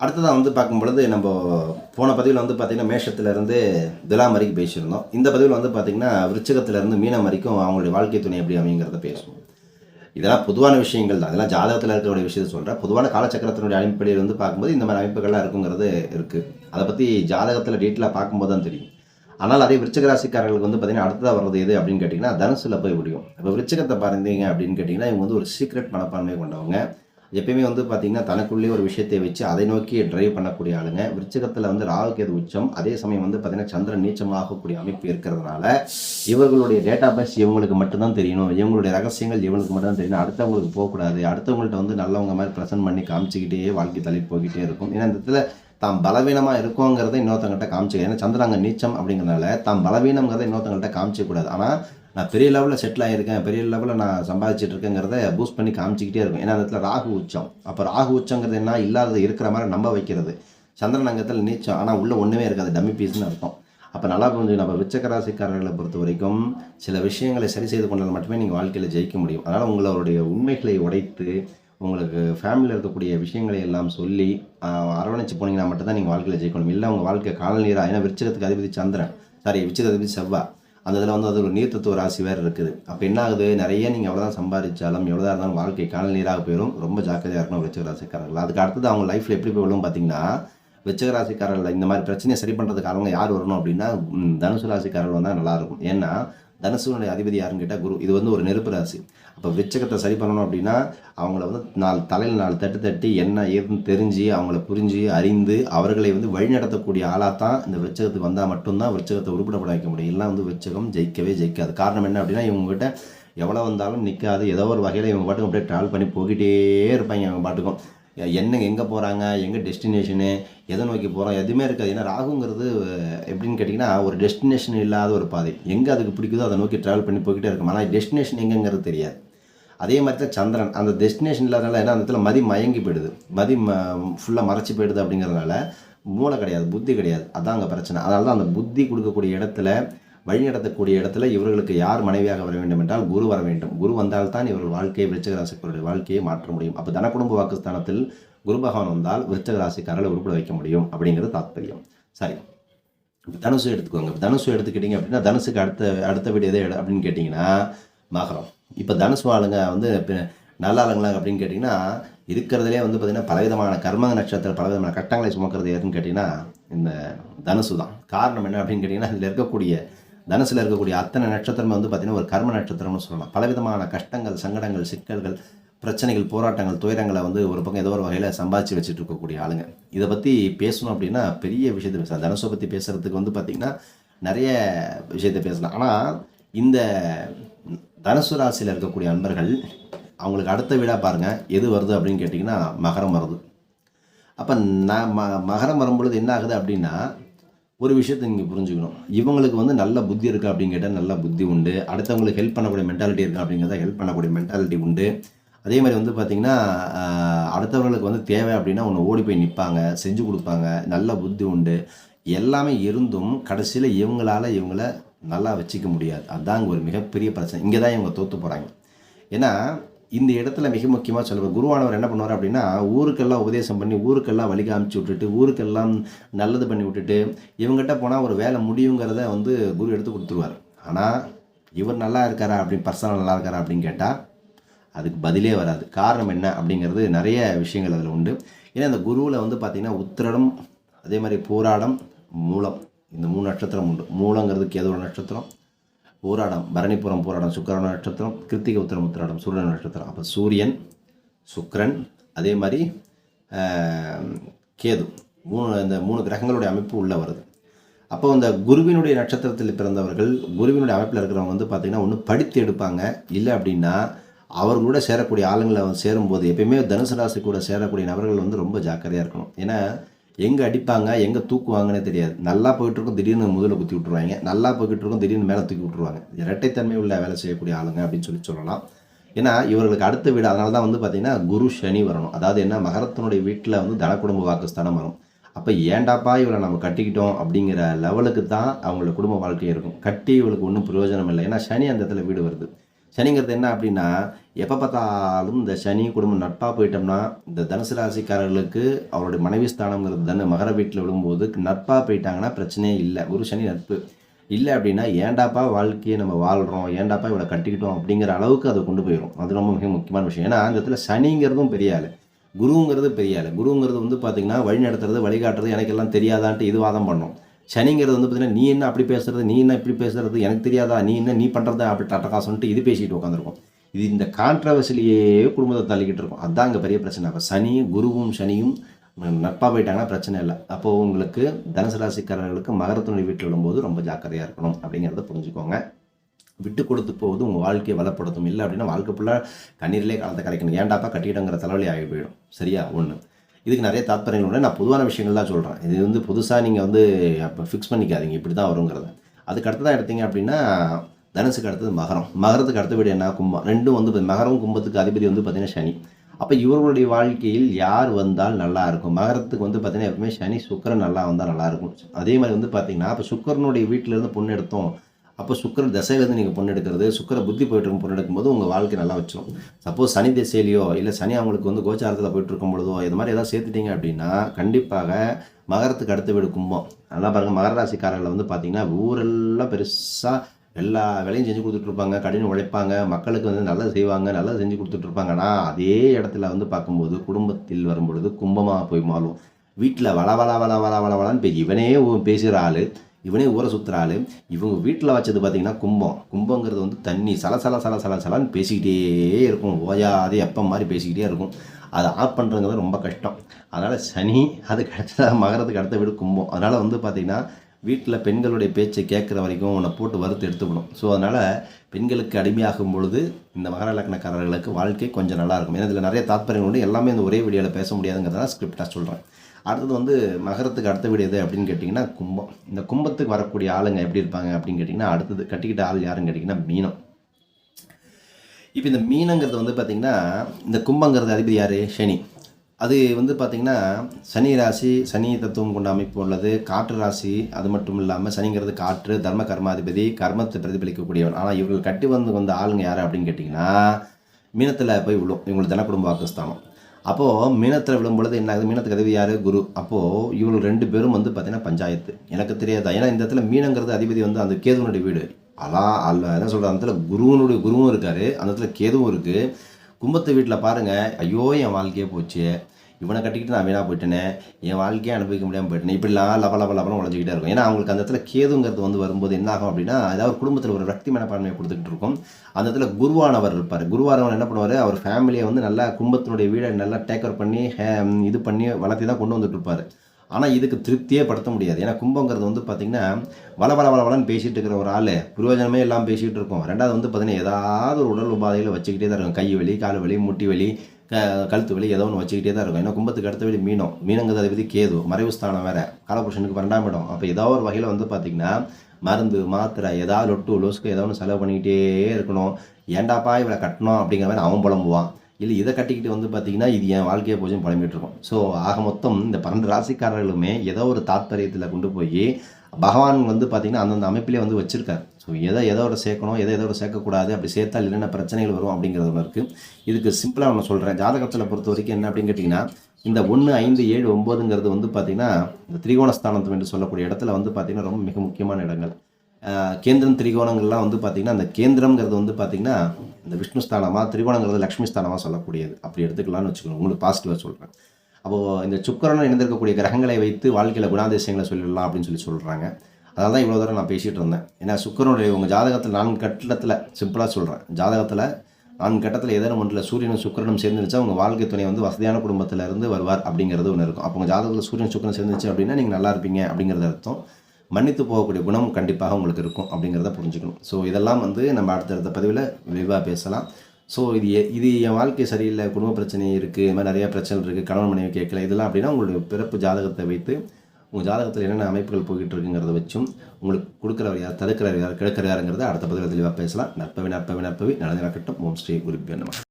அடுத்ததாக வந்து பார்க்கும் பொழுது நம்ம போன பதிவில் வந்து பார்த்திங்கன்னா மேஷத்துலேருந்து துலாம் வரைக்கும் பேசியிருந்தோம். இந்த பதிவில் வந்து பார்த்திங்கன்னா விருச்சகத்துலேருந்து மீனம் வரைக்கும் அவங்களுடைய வாழ்க்கை துணை எப்படி அமைங்கிறத பேசுவோம். இதெல்லாம் பொதுவான விஷயங்கள் தான். அதெல்லாம் ஜாதகத்தில் இருக்கக்கூடிய விஷயத்தை சொல்கிறேன் பொதுவான காலச்சக்கரத்தினுடைய அடிப்படையில் வந்து பார்க்கும்போது இந்த மாதிரி அமைப்புகள்லாம் இருக்குங்கிறது இருக்குது அதை பற்றி ஜாதகத்தில் டீட்டெயிலாக பார்க்கும்போது தான் தெரியும். ஆனால் அதே விருச்சகராசிக்காரர்களுக்கு வந்து பார்த்தீங்கன்னா அடுத்ததாக வர்றது எது அப்படின்னு கேட்டிங்கன்னா தனுசில் போய் முடியும். இப்போ விருச்சகத்தை பாருந்தீங்க அப்படின்னு கேட்டிங்கன்னா இவங்க வந்து ஒரு சீக்ரெட் மனப்பான்மை கொண்டவங்க. எப்பயுமே வந்து பார்த்தீங்கன்னா தனக்குள்ளே ஒரு விஷயத்தை வச்சு அதை நோக்கி டிரைவ் பண்ணக்கூடிய ஆளுங்க. விருச்சகத்தில் வந்து ராகுகேது உச்சம். அதே சமயம் வந்து பார்த்தீங்கன்னா சந்திரன் நீச்சமாகக்கூடிய அமைப்பு இருக்கிறதுனால இவர்களுடைய டேட்டா பேஸ் இவங்களுக்கு மட்டும்தான் தெரியணும். இவங்களுடைய ரகசியங்கள் இவங்களுக்கு மட்டும்தான் தெரியணும். அடுத்தவங்களுக்கு போகக்கூடாது. அடுத்தவங்கள்ட்ட வந்து நல்லவங்க மாதிரி ப்ரெசென்ட் பண்ணி காமிச்சிக்கிட்டே வாழ்க்கை தள்ளி போய்கிட்டே இருக்கும். ஏன்னா இந்த இடத்துல தாம் பலவீனமாக இருக்கோங்கிறத இன்னொருத்தவங்கள்ட்ட காமிச்சிக்க ஏன்னா சந்திரன் அங்கே நீச்சம் அப்படிங்கிறனால தாம் பலவீனங்கிறத இன்னொருத்தவங்கள்ட்ட காமிச்சிக்கூடாது ஆனால் நான் பெரிய லெவலில் செட்டில் ஆகியிருக்கேன் பெரிய லெவலில் நான் சம்பாதிச்சுட்டு இருக்கேங்கிறத பூஸ்ட் பண்ணி காமிச்சிக்கிட்டே இருக்கும். ஏன்னா அந்த இடத்துல ராகு உச்சம். அப்போ ராகு உச்சங்கிறது என்ன? இல்லாதது இருக்கிற மாதிரி நம்ப வைக்கிறது. சந்திரன் அங்கத்தில் நீச்சம். ஆனால் உள்ளே ஒன்றுமே இருக்காது. டம்மி பீஸ்னு அர்த்தம். அப்போ நல்லா புரிஞ்சு நம்ம விச்சக்கராசிக்காரர்களை பொறுத்த வரைக்கும் சில விஷயங்களை சரி செய்து கொண்டால் மட்டுமே நீங்கள் வாழ்க்கையில் ஜெயிக்க முடியும். அதனால் உங்களுடைய உண்மைகளை உடைத்து உங்களுக்கு ஃபேமிலியில் இருக்கக்கூடிய விஷயங்களை எல்லாம் சொல்லி அரவணைச்சு போனீங்கன்னா மட்டும்தான் நீங்கள் வாழ்க்கையில் ஜெயிக்கணும் இல்லை உங்கள் வாழ்க்கை காலநீராக ஏன்னா விருச்சகத்துக்கு அதிபதி சந்திரன். சாரி விருச்சிகத்துக்கு அதிபதி செவ்வாய் அந்த இதில் வந்து அது ஒரு நீர்த்தத்துவ ராசி வேறு இருக்குது. அப்போ என்ன ஆகுது? நிறைய நீங்கள் எவ்வளோதான் சம்பாதிச்சாலும் எவ்வளோதான் இருந்தாலும் வாழ்க்கை கால நீராக போயிடும் ரொம்ப ஜாக்கிரதையாக இருக்கணும் விருச்சிக ராசிக்காரர்கள் அதுக்கு அடுத்தது அவங்க லைஃப்பில் எப்படி போய் விழும் பார்த்தீங்கன்னா விருச்சிக ராசிக்காரர்கள் இந்த மாதிரி பிரச்சனையை சரி பண்ணுறதுக்கு அவங்க யார் வரணும் அப்படின்னா தனுசு ராசிக்காரர்கள் வந்தால் நல்லாயிருக்கும் ஏன்னா தனுசுனுடைய அதிபதி யாருன்னு கேட்டால் குரு. இது வந்து ஒரு நெருப்பு ராசி. அப்போ விச்சகத்தை சரி பண்ணணும் அப்படின்னா அவங்கள வந்து நாலு தலையில் நாலு தட்டு தட்டி என்ன ஏதுன்னு தெரிஞ்சு அவங்கள புரிஞ்சு அறிந்து அவர்களை வந்து வழிநடத்தக்கூடிய ஆளாக தான் இந்த விச்சகத்துக்கு வந்தால் மட்டும்தான் விச்சகத்தை உருப்படப்பட வைக்க முடியும். இல்லை வந்து விச்சகம் ஜெயிக்கவே ஜெயிக்காது. காரணம் என்ன அப்படின்னா இவங்ககிட்ட எவ்வளோ வந்தாலும் நிற்காது ஏதோ ஒரு வகையில் இவங்க பாட்டுக்கு அப்படியே ட்ராவல் பண்ணி போய்கிட்டே இருப்பாங்க அவங்க பாட்டுக்கும். என்ன எங்கே போகிறாங்க எங்கே டெஸ்டினேஷனு எதை நோக்கி போகிறோம் எதுவுமே இருக்காது. ஏன்னா ராகுங்கிறது எப்படின்னு கேட்டிங்கன்னா ஒரு டெஸ்டினேஷன் இல்லாத ஒரு பாதை. எங்கே அதுக்கு பிடிக்குதோ அதை நோக்கி ட்ராவல் பண்ணி போய்கிட்டே இருக்கும் ஆனால் டெஸ்டினேஷன் எங்கேங்கிறது தெரியாது. அதே மாதிரி தான் சந்திரன். அந்த டெஸ்டினேஷன் இல்லாதனால ஏன்னா அந்த இடத்துல மதி மயங்கி போயிடுது. மதி ம ஃபுல்லாக மறைச்சி போயிடுது அப்படிங்கிறதுனால மூளை கிடையாது புத்தி கிடையாது. அதான் அங்கே பிரச்சனை. அதனால தான் அந்த புத்தி கொடுக்கக்கூடிய இடத்துல வழி நடத்தக்கூடிய இடத்துல இவர்களுக்கு யார் மனைவியாக வர வேண்டும் என்றால் குரு வர வேண்டும். குரு வந்தால்தான் இவர்கள் வாழ்க்கையை விருச்சக ராசிக்காரருடைய வாழ்க்கையை மாற்ற முடியும். அப்போ தனக்குடும்ப வாக்குஸ்தானத்தில் குரு பகவான் வந்தால் விருச்சக ராசிக்காரர்களை உருப்பட வைக்க முடியும் அப்படிங்கிறது தாத்பரியம். சரி. இப்போ தனுசு எடுத்துக்கோங்க. இப்போ தனுசு எடுத்துக்கிட்டீங்க அப்படின்னா தனுசுக்கு அடுத்த அடுத்த வீடு எது எடு- அப்படின்னு கேட்டிங்கன்னா மகரம். இப்போ தனுசு ஆளுங்க வந்து நல்ல ஆளுங்களா அப்படின்னு கேட்டிங்கன்னா இருக்கிறதுலே வந்து பார்த்திங்கன்னா பலவிதமான கர்ம நட்சத்திர பலவிதமான கட்டங்களை சுமக்கிறது யாருன்னு கேட்டிங்கன்னா இந்த தனுசு தான். காரணம் என்ன அப்படின்னு கேட்டிங்கன்னா இதில் இருக்கக்கூடிய தனுசில் இருக்கக்கூடிய அத்தனை நட்சத்திரமே வந்து பார்த்திங்கன்னா ஒரு கர்ம நட்சத்திரம்னு சொல்லலாம். பலவிதமான கஷ்டங்கள் சங்கடங்கள் சிக்கல்கள் பிரச்சனைகள் போராட்டங்கள் துயரங்களை வந்து ஒரு பக்கம் ஏதோ ஒரு வகையில் சம்பாதிச்சு வச்சுட்டு இருக்கக்கூடிய ஆளுங்க. இதை பற்றி பேசணும் அப்படின்னா பெரிய விஷயத்தை பேசலாம். தனுசை பற்றி பேசுகிறதுக்கு வந்து பார்த்திங்கன்னா நிறைய விஷயத்தை பேசலாம். ஆனால் இந்த தனுசு ராசியில் இருக்கக்கூடிய அன்பர்கள் அவங்களுக்கு அடுத்த வீடாக பாருங்கள் எது வருது அப்படின்னு கேட்டிங்கன்னா மகரம் வருது. அப்போ நான் ம மகரம் வரும்பொழுது என்ன ஆகுது அப்படின்னா ஒரு விஷயத்தை நீங்கள் புரிஞ்சுக்கணும். இவங்களுக்கு வந்து நல்ல புத்தி இருக்குது அப்படின்னு கேட்டால் நல்ல புத்தி உண்டு. அடுத்தவங்களுக்கு ஹெல்ப் பண்ணக்கூடிய மென்டாலிட்டி இருக்குது அப்படிங்கிறத ஹெல்ப் பண்ணக்கூடிய மென்டாலிட்டி உண்டு. அதே மாதிரி வந்து பார்த்திங்கன்னா அடுத்தவர்களுக்கு வந்து தேவை அப்படின்னா ஒன்று ஓடி போய் நிற்பாங்க செஞ்சு கொடுப்பாங்க நல்ல புத்தி உண்டு. எல்லாமே இருந்தும் கடைசியில் இவங்களால இவங்கள நல்லா வச்சுக்க முடியாது. அதுதான் ஒரு மிகப்பெரிய பிரச்சனை. இங்கே தான் இவங்க தோற்று போகிறாங்க ஏன்னா இந்த இடத்துல மிக முக்கியமாக சொல்லுவார் குருவானவர் என்ன பண்ணுவார் அப்படின்னா ஊருக்கெல்லாம் உபதேசம் பண்ணி ஊருக்கெல்லாம் வழி காமிச்சு விட்டுட்டு ஊருக்கெல்லாம் நல்லது பண்ணி விட்டுட்டு இவங்ககிட்ட போனால் ஒரு வேலை முடியுங்கிறத வந்து குரு எடுத்து கொடுத்துருவார். ஆனால் இவர் நல்லா இருக்காரா அப்படின்னு பர்சனல் நல்லா இருக்காரா அப்படின்னு கேட்டால் அதுக்கு பதிலே வராது. காரணம் என்ன அப்படிங்கிறது நிறைய விஷயங்கள் அதில் உண்டு. ஏன்னா இந்த குருவில் வந்து பார்த்திங்கன்னா உத்திரடம் அதே மாதிரி போராடம் மூலம் இந்த மூணு நட்சத்திரம் உண்டு. மூலங்கிறது கேதுவோட நட்சத்திரம்? போராடம் பரணிபுரம் போராடம் சுக்கரன நட்சத்திரம் கிருத்திகை உத்திரம் உத்திராடம் சூரியன் நட்சத்திரம். அப்போ சூரியன் சுக்கரன் அதே மாதிரி கேது. மூணு இந்த மூணு கிரகங்களுடைய அமைப்பு உள்ளே வருது. அப்போ அந்த குருவினுடைய நட்சத்திரத்தில் பிறந்தவர்கள் குருவினுடைய அமைப்பில் இருக்கிறவங்க வந்து பார்த்திங்கன்னா ஒன்று படித்து எடுப்பாங்க. இல்லை அப்படின்னா அவர்களோட சேரக்கூடிய ஆளுங்களை சேரும்போது எப்பயுமே தனுசு ராசி கூட சேரக்கூடிய நபர்கள் வந்து ரொம்ப ஜாக்கிரதையாக இருக்கணும். ஏன்னா எங்கே அடிப்பாங்க எங்கே தூக்குவாங்கன்னே தெரியாது. நல்லா போயிட்டு இருக்கும் திடீர்னு முதல்ல குத்தி விட்ருவாங்க நல்லா போய்கிட்டு இருக்கும் திடீர்னு மேலே தூக்கி விட்ருவாங்க இரட்டைத்தன்மை உள்ள வேலை செய்யக்கூடிய ஆளுங்க அப்படின்னு சொல்லி சொல்லலாம். ஏன்னா இவர்களுக்கு அடுத்த வீடு அதனால தான் வந்து பார்த்திங்கன்னா குரு சனி வரணும். அதாவது என்ன மகரத்தினுடைய வீட்டில் வந்து தனக்குடும்ப வாக்குஸ்தானம் வரும். அப்போ ஏண்டாப்பா இவளை நம்ம கட்டிக்கிட்டோம் அப்படிங்கிற லெவலுக்கு தான் அவங்களோட குடும்ப வாழ்க்கை இருக்கும். கட்டி இவளுக்கு ஒன்றும் பிரயோஜனம் இல்லை. ஏன்னா சனி அந்த இடத்துல வீடு வருது. சனிங்கிறது என்ன அப்படின்னா எப்போ பார்த்தாலும் இந்த சனி குடும்பம் நட்பாக போயிட்டோம்னா இந்த தனுசு ராசிக்காரர்களுக்கு அவருடைய மனைவி ஸ்தானங்கிறது தானே மகர வீட்டில் விடும்போது நட்பாக போயிட்டாங்கன்னா பிரச்சனையே இல்லை. குரு சனி நட்பு. இல்லை அப்படின்னா ஏண்டாப்பா வாழ்க்கையை நம்ம வாழ்கிறோம் ஏண்டாப்பா இவளை கட்டிக்கிட்டோம் அப்படிங்கிற அளவுக்கு அதை கொண்டு போயிடும் அது ரொம்ப மிக முக்கியமான விஷயம். ஏன்னா அந்த இடத்துல சனிங்கிறதும் பெரிய ஆள். குருங்கிறது பெரிய ஆள். குருங்கிறது வந்து பார்த்தீங்கன்னா வழி நடத்துறது வழிகாட்டுறது எனக்கு எல்லாம் தெரியாதான்ட்டு இது வாதம் பண்ணும். சனிங்கிறது வந்து பார்த்தீங்கன்னா நீ என்ன அப்படி பேசுறது நீ என்ன இப்படி பேசுறது எனக்கு தெரியாதா நீ என்ன நீ பண்ணுறதா அப்படி டட்டகாசன்ட்டு இது பேசிட்டு உட்காந்துருக்கும் இது இந்த கான்ட்ரவர்சிலேயே குடும்பத்தை தள்ளிக்கிட்டு இருக்கும். அதுதான் அங்கே பெரிய பிரச்சனை. அப்போ சனியும் குருவும் சனியும் நட்பாக போயிட்டாங்கன்னா பிரச்சனை இல்லை. அப்போது உங்களுக்கு தனுசு ராசிக்காரர்களுக்கு மகரத்துணை வீட்டில் விடும்போது ரொம்ப ஜாக்கிரதையாக இருக்கணும் அப்படிங்கிறத புரிஞ்சுக்கோங்க. விட்டு கொடுத்து போவது உங்கள் வாழ்க்கையை வளப்படுத்தும். இல்லை அப்படின்னா வாழ்க்கை ஃபுல்லாக கண்ணீரிலே காலத்தை கரைக்கணும். ஏண்டாப்பா கட்டிடங்கிற தலைவலி ஆகி போயிடும். சரியா? ஒன்று இதுக்கு நிறைய தாத்பரியங்கள் உண்டு. நான் பொதுவான விஷயங்கள் தான் சொல்கிறேன் இது வந்து புதுசாக நீங்கள் வந்து அப்போ ஃபிக்ஸ் பண்ணிக்காதீங்க. இப்படி தான் வருங்கிறத. அதுக்கு அடுத்ததாக எடுத்தீங்க அப்படின்னா தனுசுக்கு அடுத்தது மகரம். மகரத்துக்கு அடுத்த வீடு என்ன? கும்பம். ரெண்டும் வந்து மகரம் கும்பத்துக்கு அதிபதி வந்து பார்த்திங்கன்னா சனி. அப்போ இவர்களுடைய வாழ்க்கையில் யார் வந்தால் நல்லா இருக்கும்? மகரத்துக்கு வந்து பார்த்தீங்கன்னா எப்பவுமே சனி சுக்கரன் நல்லா வந்தால் நல்லா இருக்கும். அதே மாதிரி வந்து பார்த்திங்கன்னா அப்போ சுக்கரனுடைய வீட்டிலேருந்து பொண்ணு எடுத்தோம். அப்போ சுக்கர தசையிலேருந்து நீங்கள் பொண்ணு எடுக்கிறது சுக்கர புத்தி போயிட்டு இருக்கும் பொண்ணு எடுக்கும்போது உங்கள் வாழ்க்கை நல்லா வச்சிடும் சப்போஸ் சனி திசையிலையோ இல்லை சனி அவங்களுக்கு வந்து கோச்சாரத்தில் போயிட்டு இருக்கும் பொழுதோ இது மாதிரி ஏதாவது சேர்த்துட்டீங்க அப்படின்னா கண்டிப்பாக மகரத்துக்கு அடுத்த வீடு கும்பம். நல்லா பாருங்கள் மகர ராசிக்காரர்களை வந்து பார்த்தீங்கன்னா ஊரெல்லாம் பெருசாக எல்லா வேலையும் செஞ்சு கொடுத்துட்ருப்பாங்க கடினம் உழைப்பாங்க. மக்களுக்கு வந்து நல்லது செய்வாங்க நல்லது செஞ்சு கொடுத்துட்ருப்பாங்க ஆனால் அதே இடத்துல வந்து பார்க்கும்போது குடும்பத்தில் வரும்பொழுது கும்பமாக போய் மாறும். வீட்டில் வள வள வள வள வள வளன்னு பேசி இவனே பேசுகிற ஆள். இவனே ஊரை சுற்றுற ஆள் இவங்க வீட்டில் வச்சது பார்த்தீங்கன்னா கும்பம். கும்பங்கிறது வந்து தண்ணி சல சல சல சல சலன்னு பேசிக்கிட்டே இருக்கும். ஓயாதே எப்போ மாதிரி பேசிக்கிட்டே இருக்கும். அதை ஆஃப் பண்ணுறங்கிறது ரொம்ப கஷ்டம். அதனால் சனி அது கிடச்சா மகரத்துக்கு அடுத்த வீடு கும்பம். அதனால் வந்து பார்த்திங்கன்னா வீட்டில் பெண்களுடைய பேச்சை கேட்குற வரைக்கும் உன்னை போட்டு வறுத்து எடுத்துக்கணும். ஸோ அதனால் பெண்களுக்கு அடிமையாகும் பொழுது இந்த மகர லக்னக்காரர்களுக்கு வாழ்க்கை கொஞ்சம் நல்லா இருக்கும். ஏன்னா இதில் நிறைய தாத்பரியங்கள் உண்டு. எல்லாமே இந்த ஒரே வீடியோவில் பேச முடியாதுங்கிறத ஸ்கிரிப்டாக சொல்கிறேன் அடுத்தது வந்து மகரத்துக்கு அடுத்த வீடு எது அப்படின்னு கேட்டிங்கன்னா கும்பம். இந்த கும்பத்துக்கு வரக்கூடிய ஆளுங்க எப்படி இருப்பாங்க அப்படின்னு கேட்டிங்கன்னா அடுத்தது கட்டிக்கிட்ட ஆள் யாருன்னு கேட்டிங்கன்னா மீனம். இப்போ இந்த மீனங்கிறது வந்து பார்த்திங்கன்னா இந்த கும்பங்கிறது அதிபதி யார்? சனி. அது வந்து பார்த்திங்கன்னா சனி ராசி சனி தத்துவம் கொண்ட அமைப்பு உள்ளது. காற்று ராசி அது மட்டும் இல்லாமல் சனிங்கிறது காற்று தர்ம கர்மாதிபதி கர்மத்தை பிரதிபலிக்கக்கூடியவன். ஆனால் இவர்கள் கட்டி வந்து வந்த ஆளுங்க யார் அப்படின்னு கேட்டிங்கன்னா மீனத்தில் போய் விழும். இவங்களுக்கு தனக்குடும்ப வாக்குஸ்தானம். அப்போது மீனத்தில் விழும்பொழுது என்ன ஆகுது? மீனத்துக்கு அதிபதி யார்? குரு. அப்போது இவங்க ரெண்டு பேரும் வந்து பார்த்திங்கன்னா பஞ்சாயத்து. எனக்கு தெரியாது. ஏன்னா இந்த இடத்துல மீனங்கிறது அதிபதி வந்து அந்த கேதுவனுடைய வீடு. அலா அல்ல என்ன சொல்கிற அந்த இடத்துல குருவனுடைய குருவும் இருக்கார். அந்த இடத்துல கேதுவும் இருக்குது கும்பத்து வீட்டில் பாருங்கள் ஐயோ என் வாழ்க்கையே போச்சு. இவனை கட்டிக்கிட்டு நான் வீணாக போயிட்டேனே. என் வாழ்க்கையை அனுபவிக்க முடியாமல் போயிட்டேன். இப்படிலாம் லப லப லபலம் உழைஞ்சிக்கிட்டே இருக்கும். ஏன்னா அவங்களுக்கு அந்த இடத்துல கேதுங்கிறது வந்து வரும்போது என்ன ஆகும் அப்படின்னா அதாவது குடும்பத்தில் ஒரு ரக்தி மனப்பான்மையை கொடுத்துட்டு இருக்கும். அந்த இடத்துல குருவானவர் இருப்பார். குருவானவர் என்ன பண்ணுவார்? அவர் ஃபேமிலியை வந்து நல்லா குடும்பத்தினுடைய வீடை நல்லா டேக்கர் பண்ணி இது பண்ணி வளர்த்தி தான் கொண்டு வந்துட்டு இருப்பார். ஆனால் இதுக்கு திருப்தியே படுத்த முடியாது. ஏன்னா கும்பங்கிறது வந்து பார்த்திங்கன்னா வள வள வள வளன்னு பேசிகிட்டு இருக்கிற ஒரு ஆள் பிரயோஜனமே எல்லாம் பேசிகிட்டு இருக்கோம். ரெண்டாவது வந்து பார்த்திங்கன்னா ஏதாவது ஒரு உடல் உபாதைகளை வச்சுக்கிட்டே தான் இருக்கும். கை வலி கால் வலி முட்டி வலி க கழுத்து வலி ஏதோ ஒன்று வச்சுக்கிட்டே தான் இருக்கும். ஏன்னா கும்பத்துக்கு அடுத்த வழி மீனம். மீனங்கிறது அதை பற்றி கேது. மறைவு ஸ்தானம் வேறு. காலபுருஷனுக்கு பன்னெண்டாம் இடம். அப்போ ஏதோ ஒரு வகையில் வந்து பார்த்திங்கன்னா மருந்து மாத்திரை ஏதாவது லொட்டு லோசுக்கு ஏதோ ஒன்று செலவு பண்ணிக்கிட்டே இருக்கணும். ஏண்டாப்பா இவளை கட்டணும் அப்படிங்கிற மாதிரி அவன் புலம்புவான். இல்லை இதை கட்டிக்கிட்டு வந்து பார்த்தீங்கன்னா இது என் வாழ்க்கையை போச்சும் புலம்பிட்டு இருக்கும். ஸோ ஆக மொத்தம் இந்த பன்னெண்டு ராசிக்காரர்களுமே ஏதோ ஒரு தாத்பரியத்தில் கொண்டு போய் பகவான் வந்து பார்த்திங்கன்னா அந்தந்த அமைப்பிலே வந்து வச்சுருக்கார். ஸோ எதை எதோ ஒரு சேர்க்கணும் எதை எதோ ஒரு சேர்க்கக்கூடாது அப்படி சேர்த்தால் என்னென்ன பிரச்சனைகள் வரும் அப்படிங்கிறது ஒன்று இருக்குது இதுக்கு சிம்பிளாக ஒன்று சொல்கிறேன் ஜாதகத்தில் பொறுத்த வரைக்கும் என்ன அப்படின்னு கேட்டிங்கன்னா இந்த ஒன்று ஐந்து ஏழு ஒம்போதுங்கிறது வந்து பார்த்திங்கன்னா இந்த திரிகோணஸ்தானத்தம் என்று சொல்லக்கூடிய இடத்துல வந்து பார்த்திங்கன்னா ரொம்ப மிக முக்கியமான இடங்கள். கேந்திரம் திரிகோணங்கள்லாம் வந்து பார்த்திங்கன்னா அந்த கேந்திரங்கிறது வந்து பார்த்திங்கன்னா இந்த விஷ்ணு ஸ்தானமாக திரிகோணங்கிறது லக்ஷ்மி ஸ்தானமாக சொல்லக்கூடியது. அப்படி எடுத்துக்கலாம்னு வச்சுக்கணும் உங்களுக்கு பாசிட்டிவாக சொல்கிறேன் அப்போது இந்த சுக்கரனை இணைந்திருக்கக்கூடிய கிரகங்களை வைத்து வாழ்க்கையில் குணாதிசயங்களை சொல்லிடலாம் அப்படின்னு சொல்லி சொல்கிறாங்க அதனால தான் இவ்வளோ தூரம் நான் பேசிகிட்டு இருந்தேன். ஏன்னா சுக்கரனுடைய உங்கள் ஜாதகத்தில் நான்கு கட்டத்தில் சிம்பிளாக சொல்கிறேன் ஜாதகத்தில் நான்கு கட்டத்தில் ஏதேனும் ஒன்றில் சூரியனும் சுக்கரனும் சேர்ந்துருச்சா உங்கள் வாழ்க்கை துணை வந்து வசதியான குடும்பத்தில் இருந்து வருவார் அப்படிங்கிறது ஒன்று இருக்கும். அப்போ உங்கள் ஜாதகத்தில் சூரியன் சுக்கரன் சேர்ந்துச்சு அப்படின்னா நீங்கள் நல்லா இருப்பீங்க அப்படிங்கிறது அர்த்தம். மன்னித்து போகக்கூடிய குணம் கண்டிப்பாக உங்களுக்கு இருக்கும் அப்படிங்கிறத புரிஞ்சுக்கணும். ஸோ இதெல்லாம் வந்து நம்ம அடுத்தடுத்த பதிவில் விரிவாக பேசலாம். ஸோ இது இது என் வாழ்க்கை சரியில்லை குடும்ப பிரச்சனை இருக்குது இது மாதிரி நிறையா பிரச்சனை இருக்குது கணவன் மனைவி கேட்கல இதெல்லாம் அப்படின்னா உங்களுடைய பிறப்பு ஜாதகத்தை வைத்து உங்கள் ஜாதகத்தில் என்னென்ன அமைப்புகள் போய்கிட்டு இருக்குங்கிறத வச்சும் உங்களுக்கு கொடுக்குறவர் யார் தடுக்கிறவர் யார் கிழக்கிற யாருங்கிறத அடுத்த பதிவில் தெளிவாக பேசலாம். நற்பவி நற்பவி நற்பவி நடந்து நடக்கட்டும் ஓம் ஸ்ரீ குருப்பியோ நம்ம